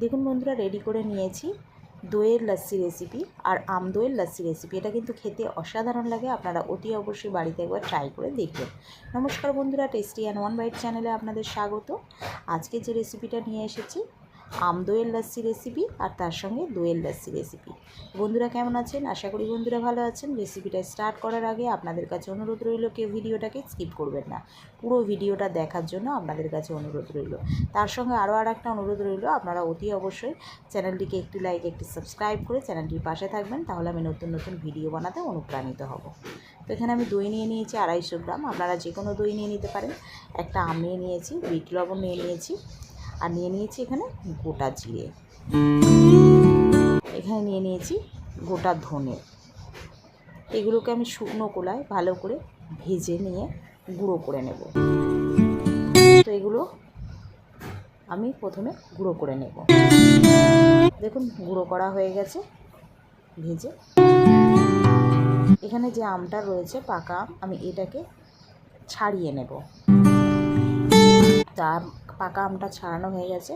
দেখুন বন্ধুরা রেডি করে নিয়েছি দইয়ের লস্যি রেসিপি আর আম দইয়ের লস্যি রেসিপি এটা কিন্তু খেতে অসাধারণ লাগে, আপনারা অতি অবশ্যই বাড়িতে একবার ট্রাই করে দেখবেন। নমস্কার বন্ধুরা টেস্টি অ্যান্ড ওয়ান বাইট চ্যানেলে আপনাদের স্বাগত। আজকে যে রেসিপিটা নিয়ে এসেছি আম দইয়ের লস্যি রেসিপি আর তার সঙ্গে দইয়ের লস্যি রেসিপি বন্ধুরা কেমন আছেন? আশা করি বন্ধুরা ভালো আছেন। রেসিপিটা স্টার্ট করার আগে আপনাদের কাছে অনুরোধ রইল, কেউ ভিডিওটাকে স্কিপ করবেন না। পুরো ভিডিওটা দেখার জন্য আপনাদের কাছে অনুরোধ রইল। তার সঙ্গে আরও আর একটা অনুরোধ রইল, আপনারা অতি অবশ্যই চ্যানেলটিকে একটি লাইক একটি সাবস্ক্রাইব করে চ্যানেলটির পাশে থাকবেন, তাহলে আমি নতুন নতুন ভিডিও বানাতে অনুপ্রাণিত হব। তো এখানে আমি দই নিয়ে নিয়েছি আড়াইশো গ্রাম। আপনারা যে কোনো দই নিয়ে নিতে পারেন। একটা আম নিয়ে নিয়েছি, বিট লবণ নিয়ে নিয়েছি। আর নিয়ে নিয়েছি এখানে গোটা জিরে। এখানে নিয়ে নিয়েছি গোটা ধনে। এগুলোকে আমি শুকনো কোলায় ভালো করে ভেজে নিয়ে গুঁড়ো করে নেব। তো এগুলো আমি প্রথমে গুঁড়ো করে নেব। দেখুন, গুঁড়ো করা হয়ে গেছে ভেজে। এখানে যে আমটা রয়েছে, পাকা আম এটাকে ছাড়িয়ে নেব। তা পাকা আমটা ছাড়ানো হয়ে গেছে।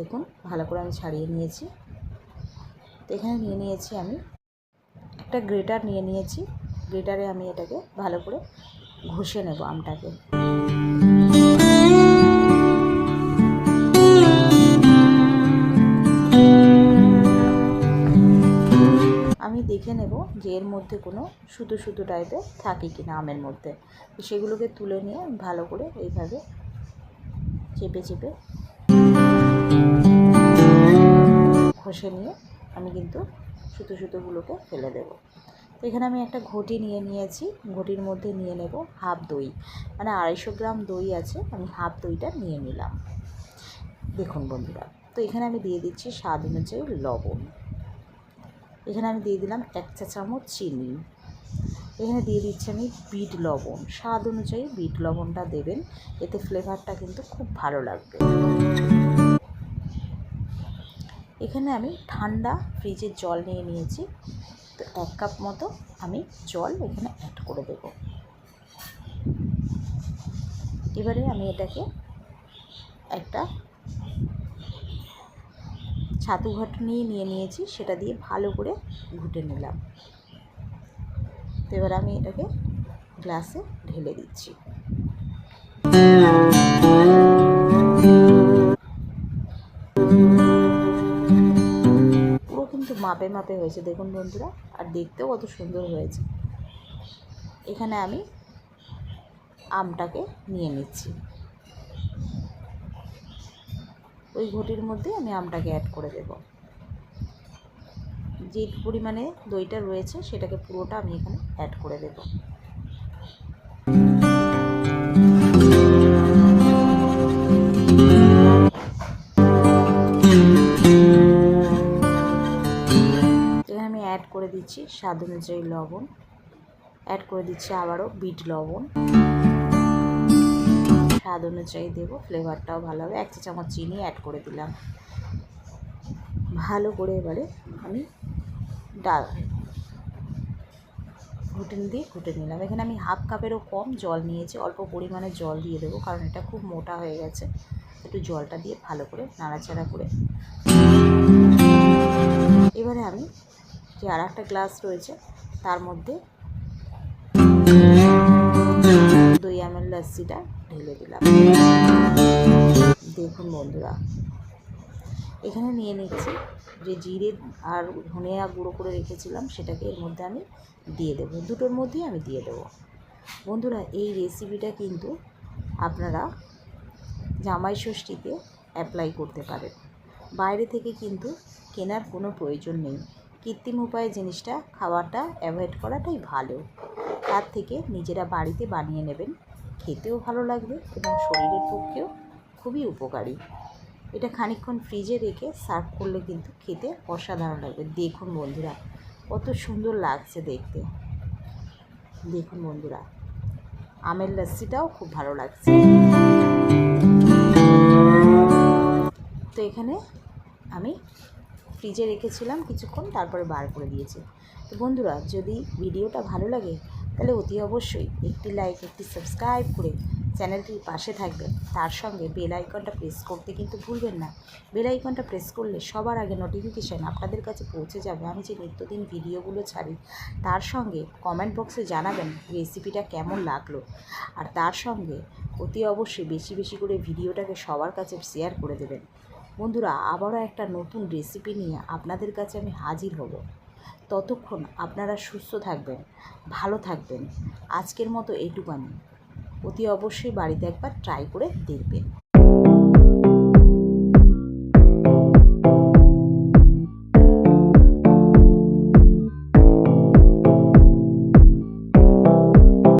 দেখুন, ভালো করে আমি ছাড়িয়ে নিয়েছি। তো এখানে নিয়ে নিয়েছি আমি একটা গ্রেটার নিয়ে নিয়েছি। গ্রেটারে আমি এটাকে ভালো করে ঘষে নেব আমটাকে। আমি দেখে নেব যে এর মধ্যে কোনো সুতো সুতো টাইপের থাকে কি না আমের মধ্যে। সেগুলোকে তুলে নিয়ে ভালো করে এইভাবে চেপে চেপে। ঘষে নিয়ে আমি কিন্তু সুতো সুতোগুলোকে ফেলে দেবো। তো এখানে আমি একটা ঘটি নিয়ে নিয়েছি। ঘটির মধ্যে নিয়ে নেব হাফ দই। মানে আড়াইশো গ্রাম দই আছে, আমি হাফ দইটা নিয়ে নিলাম। দেখুন বন্ধুরা, তো এখানে আমি দিয়ে দিচ্ছি স্বাদ অনুযায়ী লবণ। এখানে আমি দিয়ে দিলাম এক চা চামচ চিনি। এখানে দিয়ে দিচ্ছি আমি বিট লবণ। স্বাদ অনুযায়ী বিট লবণটা দেবেন, এতে ফ্লেভারটা কিন্তু খুব ভালো লাগবে। এখানে আমি ঠান্ডা ফ্রিজের জল নিয়ে নিয়েছি, তো এক কাপ মতো আমি জল এখানে অ্যাড করে দেব। এবারে আমি এটাকে একটা ছাতু ঘাটনি নিয়ে নিয়েছি, সেটা দিয়ে ভালো করে ঘুটে নিলাম। তো এবার আমি এটাকে গ্লাসে ঢেলে দিচ্ছি। পুরো কিন্তু মাপে মাপে হয়েছে, দেখুন বন্ধুরা, আর দেখতেও কত সুন্দর হয়েছে। এখানে আমি আমটাকে নিয়ে নিচ্ছি। ওই ঘটির মধ্যে আমি আমটাকে অ্যাড করে দেব। যে পরিমাণে দইটা রয়েছে সেটাকে পুরোটা আমি এখানে অ্যাড করে দেব। এখানে আমি অ্যাড করে দিচ্ছি স্বাদ অনুযায়ী লবণ। অ্যাড করে দিচ্ছি আবারও বিট লবণ। স্বাদ অনুযায়ী দেবো, ফ্লেভারটাও ভালো হবে। এক চা চামচ চিনি অ্যাড করে দিলাম। ভালো করে এবারে আমি ডাল। ঘুটে দিয়ে ঘুটে নিলাম। এখানে আমি হাফ কাপেরও কম জল নিয়েছি, অল্প পরিমাণে জল দিয়ে দেবো, কারণ এটা খুব মোটা হয়ে গেছে। একটু জলটা দিয়ে ভালো করে নাড়াচাড়া করে। এবারে আমি যে আর একটা গ্লাস রয়েছে, তার মধ্যে দই আমের লস্যিটা ঢেলে দিলাম। দেখুন বন্ধুরা, এখানে নিয়ে নিচ্ছি যে জিরে আর ধনিয়া গুঁড়ো করে রেখেছিলাম, সেটাকে এর মধ্যে আমি দিয়ে দেবো। দুটোর মধ্যেই আমি দিয়ে দেবো। বন্ধুরা, এই রেসিপিটা কিন্তু আপনারা জামাই ষষ্ঠীতে অ্যাপ্লাই করতে পারেন। বাইরে থেকে কিন্তু কেনার কোনো প্রয়োজন নেই। কৃত্রিম উপায়ে জিনিসটা খাওয়াটা অ্যাভয়েড করাটাই ভালো। তার থেকে নিজেরা বাড়িতে বানিয়ে নেবেন। খেতেও ভালো লাগবে এবং শরীরের পক্ষেও খুবই উপকারী। এটা খানিকক্ষণ ফ্রিজে রেখে সার্ভ করলে কিন্তু খেতে অসাধারণ লাগবে। দেখুন বন্ধুরা, কত সুন্দর লাগছে দেখতে। দেখুন বন্ধুরা, আমের লস্যিটাও খুব ভালো লাগছে। তো এখানে আমি ফ্রিজে রেখেছিলাম কিছুক্ষণ, তারপরে বার করে দিয়েছি। তো বন্ধুরা, যদি ভিডিওটা ভালো লাগে, তাহলে অতি অবশ্যই একটি লাইক একটি সাবস্ক্রাইব করে চ্যানেলটির পাশে থাকবেন তার সঙ্গে বেল আইকনটা প্রেস করতে কিন্তু ভুলবেন না। বেল আইকনটা প্রেস করলে সবার আগে নোটিফিকেশান আপনাদের কাছে পৌঁছে যাবে। আমি যে নিত্যদিন ভিডিওগুলো ছাড়ি, তার সঙ্গে কমেন্ট বক্সে জানাবেন রেসিপিটা কেমন লাগল। আর তার সঙ্গে অতি অবশ্যই বেশি বেশি করে ভিডিওটাকে সবার কাছে শেয়ার করে দেবেন। বন্ধুরা, আবারও একটা নতুন রেসিপি নিয়ে আপনাদের কাছে আমি হাজির হব। ততক্ষণ আপনারা সুস্থ থাকবেন, ভালো থাকবেন। আজকের মতো এইটুকানি। অতি অবশ্যই বাড়িতে একবার ট্রাই করে দেখবেন।